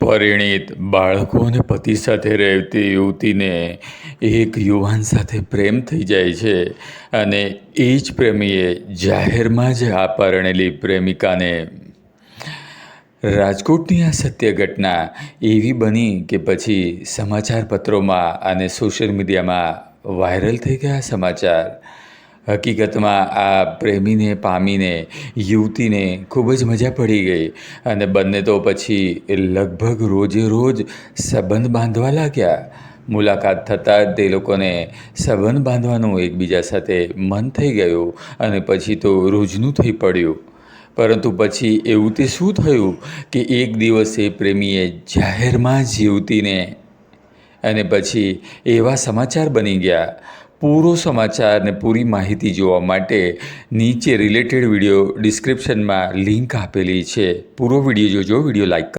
પરિણીત બાળકો અને પતિ સાથે રહેતી યુવતીને એક યુવાન સાથે પ્રેમ થઈ જાય છે અને એ જ પ્રેમીએ જાહેરમાં જ આ પરણેલી પ્રેમિકાને રાજકોટની આ સત્ય ઘટના એવી બની કે પછી સમાચાર પત્રોમાં અને સોશિયલ મીડિયામાં વાયરલ થઈ ગયા સમાચાર. હકીકતમાં આ પ્રેમીને, પામીને, યુવતીને ખૂબ જ મજા પડી ગઈ. અને બંને તો પછી લગભગ રોજે રોજ સંબંધ બાંધવા લાગ્યા. મુલાકાત થતાં જ તે લોકોને સંબંધ બાંધવાનું એકબીજા સાથે મન થઈ ગયું અને પછી તો રોજનું થઈ પડ્યું. પરંતુ પછી એવું તે શું થયું કે એક દિવસે પ્રેમીએ જાહેરમાં જ યુવતીને અને પછી એવા સમાચાર બની ગયા. પૂરો સમાચાર અને પૂરી માહિતી જોવા માટે નીચે રિલેટેડ વીડિયો ડિસ્ક્રિપ્શનમાં લિંક આપેલી છે. પૂરો વીડિયો જોજો વીડિયો લાઈક